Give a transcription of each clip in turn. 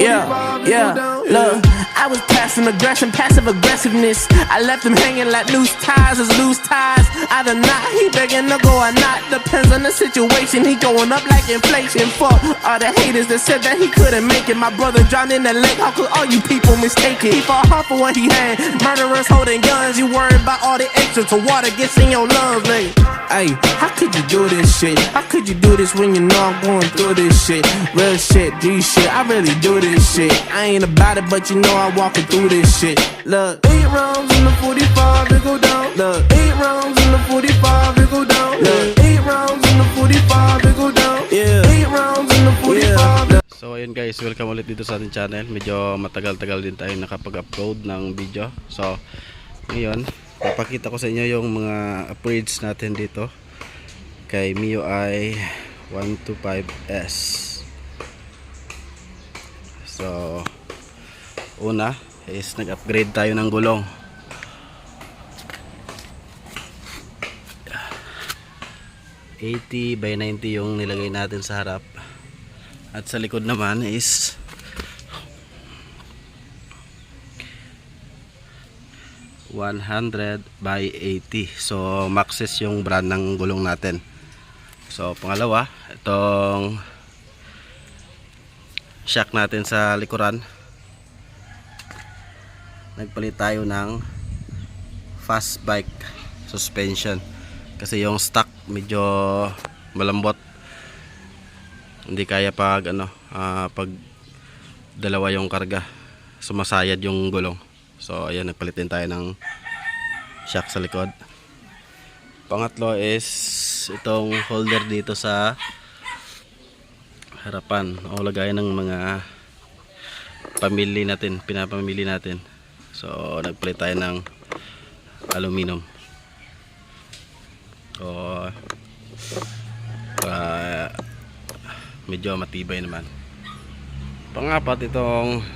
Yeah, yeah, look, I was passing aggression, passive aggressiveness. I left him hanging like loose ties, as loose ties. Either not, he begging to go or not. Depends on the situation. He going up like inflation. Fuck all the haters that said that he couldn't make it. My brother drowned in the lake. How could all you people mistake it? He fought hard for what he had. Murderers holding guns. You worried about all the extra to water gets in your lungs, nigga. Hey, how could you do this shit? How could you do this when you know I'm going through this shit? Real shit, G shit, I really do this shit. I ain't about it, but you know I'm walking through this shit. Look, eight rounds in the 45, it go down. Look, eight rounds in the 45, it go down. Look, eight rounds in the 45, it go down. Yeah, eight rounds in the 45. So ayun guys, welcome ulit dito sa ating channel. Medyo matagal-tagal din tayo nakapag-upload ng video. So ngayon, papakita ko sa inyo yung mga upgrades natin dito kay MIUI 125S. So una is nag-upgrade tayo ng gulong. ...80 by 90 yung nilagay natin sa harap at sa likod naman is ...100 by 80 so Maxis yung brand ng gulong natin. So pangalawa itong shock natin sa likuran. Nagpalit tayo ng fast bike suspension. Kasi yung stock medyo malambot. Hindi kaya pag ano ah, pag dalawa yung karga. Sumasayad yung gulong so ayan nagpalitin tayo ng shock sa likod. Pangatlo is itong holder dito sa harapan. O lagayan ng mga pamili natin pinapamili natin. So nagpalit tayo ng aluminum. So para medyo matibay naman. Pangapat itong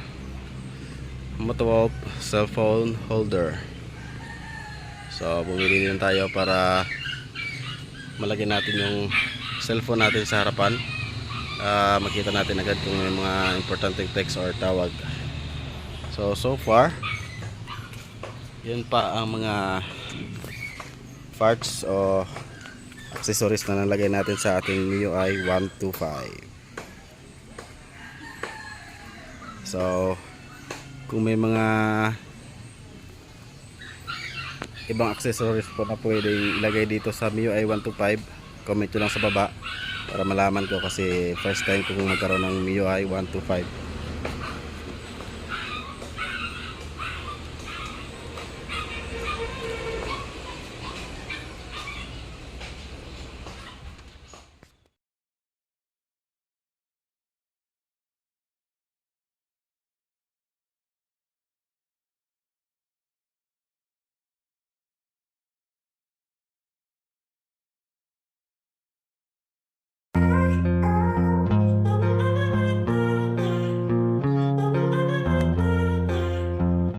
Motowolf cellphone holder. So bumili din tayo para malagyan natin yung cellphone natin sa harapan. Ah, makita natin agad kung may mga importanteng text or tawag. So so far yun pa ang mga parts o accessories na nalagay natin sa ating MIUI 125 so kung may mga ibang accessories po na pwede ilagay dito sa MIUI 125 comment nyo lang sa baba para malaman ko kasi first time ko magkaroon ng MIUI 125